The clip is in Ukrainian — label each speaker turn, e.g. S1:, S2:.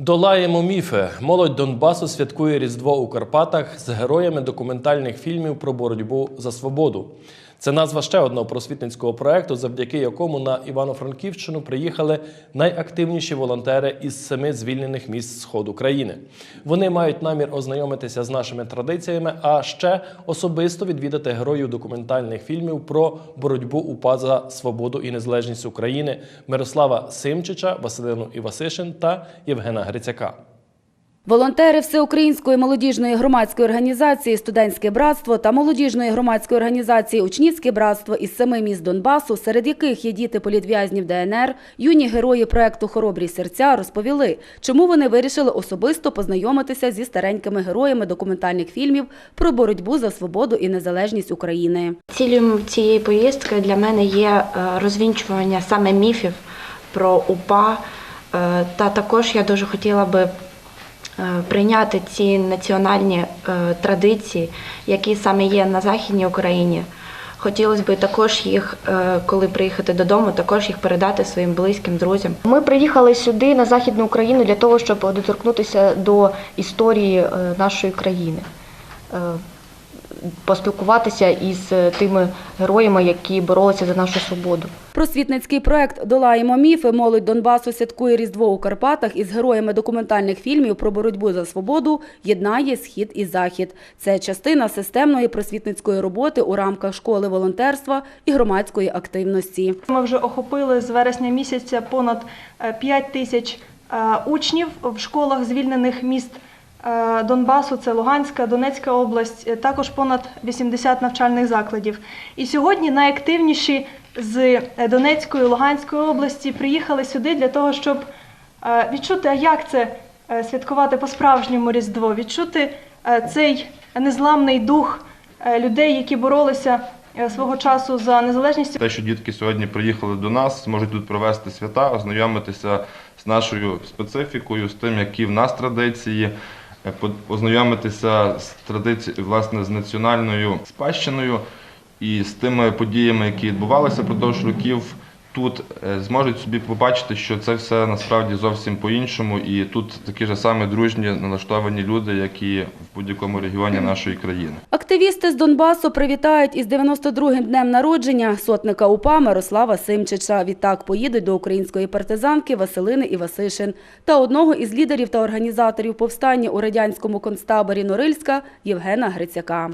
S1: Долаємо міфи. Молодь Донбасу святкує Різдво у Карпатах з героями документальних фільмів про боротьбу за свободу. Це назва ще одного просвітницького проекту, завдяки якому на Івано-Франківщину приїхали найактивніші волонтери із семи звільнених міст сходу країни. Вони мають намір ознайомитися з нашими традиціями, а ще особисто відвідати героїв документальних фільмів про боротьбу УПА за свободу і незалежність України Мирослава Симчича, Василину Івасишин та Євгена Грицяка.
S2: Волонтери Всеукраїнської молодіжної громадської організації Студентське братство та молодіжної громадської організації Учнівське братство із семи міст Донбасу, серед яких є діти політв'язнів ДНР, юні герої проекту Хоробрі серця розповіли, чому вони вирішили особисто познайомитися зі старенькими героями документальних фільмів про боротьбу за свободу і незалежність України.
S3: Цілею цієї поїздки для мене є е, розвінчування саме міфів про УПА. Е, Та також я дуже хотіла би прийняти ці національні е, традиції, які саме є на Західній Україні. Хотілося б також їх, е, коли приїхати додому, також їх передати своїм близьким друзям.
S4: Ми приїхали сюди на Західну Україну для того, щоб доторкнутися до історії е, нашої країни, Е, поспілкуватися із е, тими героями, які боролися за нашу свободу.
S2: Просвітницький проект Долаємо міфи. Молодь Донбасу святкує Різдво у Карпатах із героями документальних фільмів про боротьбу за свободу єднає схід і захід. Це частина системної просвітницької роботи у рамках школи волонтерства і громадської активності.
S5: Ми вже охопили з вересня місяця понад 5 тисяч е, учнів в школах звільнених міст е, Донбасу, це Луганська, Донецька область, е, також понад 80 навчальних закладів. І сьогодні найактивніші з е, Донецької, Луганської області приїхали сюди для того, щоб е, відчути, як це е, святкувати по-справжньому Різдво, відчути е, цей незламний дух е, людей, які боролися е, свого часу за незалежність
S6: Те, що дітки сьогодні приїхали до нас, зможуть тут провести свята, ознайомитися з нашою специфікою, з тим, які в нас традиції, е, ознайомитися з традицією, власне, з національною спадщиною і з тими подіями, які відбувалися продовж років. Тут е, зможуть собі побачити, що це все насправді зовсім по-іншому, і тут такі ж самі дружні налаштовані люди, як і в будь-якому регіоні нашої країни.
S2: Активісти з Донбасу привітають із 92-м днем народження сотника УПА Мирослава Симчича. Відтак поїдуть до української партизанки Василини Івасишин та одного із лідерів та організаторів повстання у радянському концтаборі Норильська Євгена Грицяка.